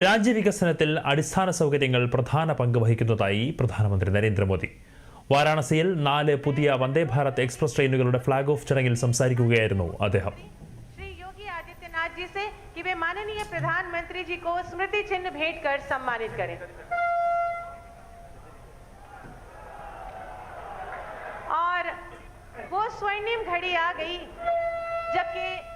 രാജ്യവികസനത്തിൽ അടിസ്ഥാന സൗകര്യങ്ങൾ പ്രധാന പങ്ക് വഹിക്കുന്നതായി പ്രധാനമന്ത്രി നരേന്ദ്രമോദി വാരാണസിയിൽ നാല് പുതിയ വന്ദേ ഭാരത് എക്സ്പ്രസ് ട്രെയിനുകളുടെ ഫ്ളാഗ് ഓഫ് ചടങ്ങിൽ സംസാരിക്കുകയായിരുന്നു അദ്ദേഹം श्री योगी आदित्यनाथ जी से कि वे माननीय प्रधानमंत्री जी को स्मृति चिन्ह भेंट कर सम्मानित करें और वो स्वर्णिम घड़ी आ गई जबकि भारत के ये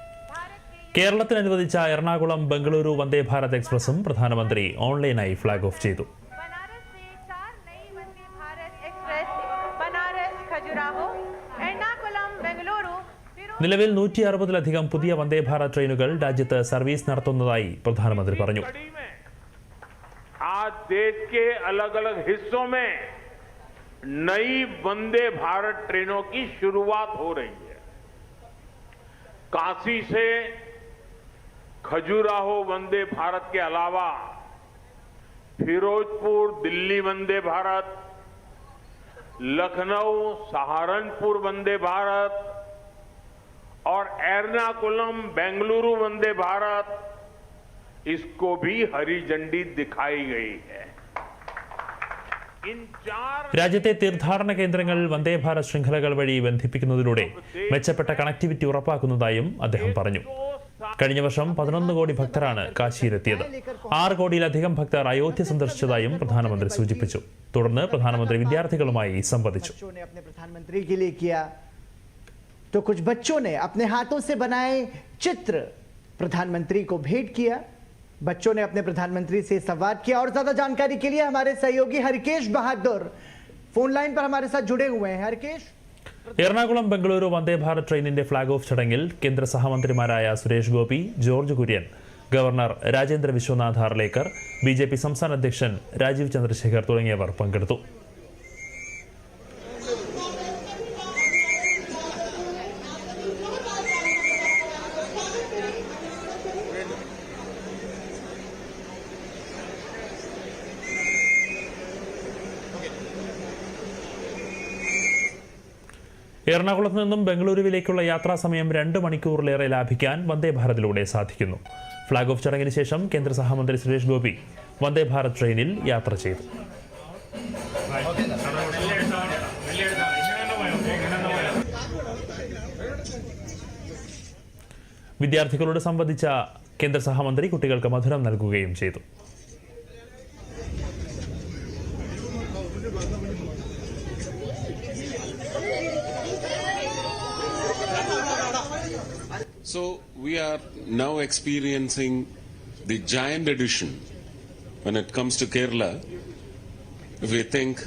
കേരളത്തിന് അനുവദിച്ച എറണാകുളം ബംഗളൂരു വന്ദേ ഭാരത് എക്സ്പ്രസും പ്രധാനമന്ത്രി ഓൺലൈനായി ഫ്ളാഗ് ഓഫ് ചെയ്തു बनारस से चार नई वंदे भारत एक्सप्रेस बनारस खजुराहो एर्नाकुलम बेंगलुरु फिरोज നിലവിൽ നൂറ്റി അറുപതിലധികം പുതിയ വന്ദേ ഭാരത് ട്രെയിനുകൾ രാജ്യത്ത് സർവീസ് നടത്തുന്നതായി പ്രധാനമന്ത്രി പറഞ്ഞു कड़ी में आज देश के अलग अलग हिस्सों में नई वंदे भारत ट्रेनों की शुरुआत हो रही है काशी से खजुराहो वंदे भारत के अलावा फिरोजपुर दिल्ली वंदे भारत लखनऊ सहारनपुर वंदे भारत और एर्नाकुलम बेंगलुरु वंदे भारत इसको भी हरी झंडी दिखाई गई है इन चार രാജ്യത്തെ തീർത്ഥാടന കേന്ദ്രങ്ങൾ വന്ദേ ഭാരത് ശൃംഖലകൾ വഴി ബന്ധിപ്പിക്കുന്നതിലൂടെ മെച്ചപ്പെട്ട കണക്ടിവിറ്റി ഉറപ്പാക്കുന്നതായും അദ്ദേഹം പറഞ്ഞു കഴിഞ്ഞ വർഷം പതിനൊന്ന് കോടി ഭക്തരാണ് കാശിയിലെത്തിയത് ആറ് കോടിയിലധികം ഭക്തർ അയോധ്യ സന്ദർശിച്ചതായും പ്രധാനമന്ത്രി സൂചിപ്പിച്ചു തുടർന്ന് പ്രധാനമന്ത്രി വിദ്യാർത്ഥികളുമായി സംവദിച്ചു बच्चों ने अपने प्रधानमंत्री के लिए किया तो कुछ बच्चों ने अपने हाथों से बनाए चित्र प्रधानमंत्री को भेंट किया बच्चों ने अपने प्रधानमंत्री से संवाद किया और ज्यादा जानकारी के लिए हमारे सहयोगी हरकेश बहादुर फोन लाइन पर हमारे साथ जुड़े हुए हैं हरकेश എറണാകുളം ബംഗളൂരു വന്ദേ ഭാരത് ട്രെയിനിന്റെ ഫ്ളാഗ് ഓഫ് ചടങ്ങിൽ കേന്ദ്ര സഹമന്ത്രിമാരായ സുരേഷ് ഗോപി ജോർജ് കുര്യൻ ഗവർണർ രാജേന്ദ്ര വിശ്വനാഥ് ഹാർലേക്കർ ബി സംസ്ഥാന അധ്യക്ഷൻ രാജീവ് ചന്ദ്രശേഖർ തുടങ്ങിയവർ പങ്കെടുത്തു. എറണാകുളത്ത് നിന്നും ബംഗളൂരുവിലേക്കുള്ള യാത്രാ സമയം രണ്ട് മണിക്കൂറിലേറെ ലാഭിക്കാൻ വന്ദേ ഭാരതിലൂടെ സാധിക്കുന്നു. ഫ്ളാഗ് ഓഫ് ചടങ്ങിന് ശേഷം കേന്ദ്ര സഹമന്ത്രി സുരേഷ് ഗോപി വന്ദേ ഭാരത് ട്രെയിനിൽ യാത്ര ചെയ്തു. വിദ്യാർത്ഥികളോട് സംബന്ധിച്ച കേന്ദ്ര സഹമന്ത്രി കുട്ടികൾക്ക് മധുരം നൽകുകയും ചെയ്തു. So we are now experiencing the giant addition when it comes to Kerala. We think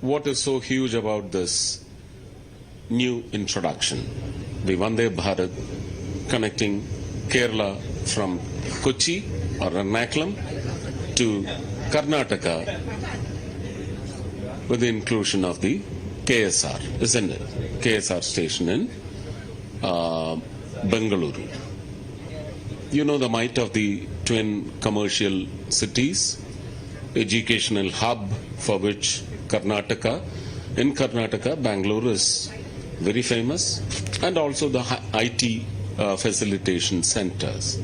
what is so huge about this new introduction, the Vande Bharat connecting Kerala from Kochi or Ernakulam to Karnataka with the inclusion of the KSR, isn't it? KSR station in uh, Bengaluru. You know the might of the twin commercial cities, educational hub for which Karnataka, in Karnataka, Bangalore is very famous, and also the IT uh, facilitation centers.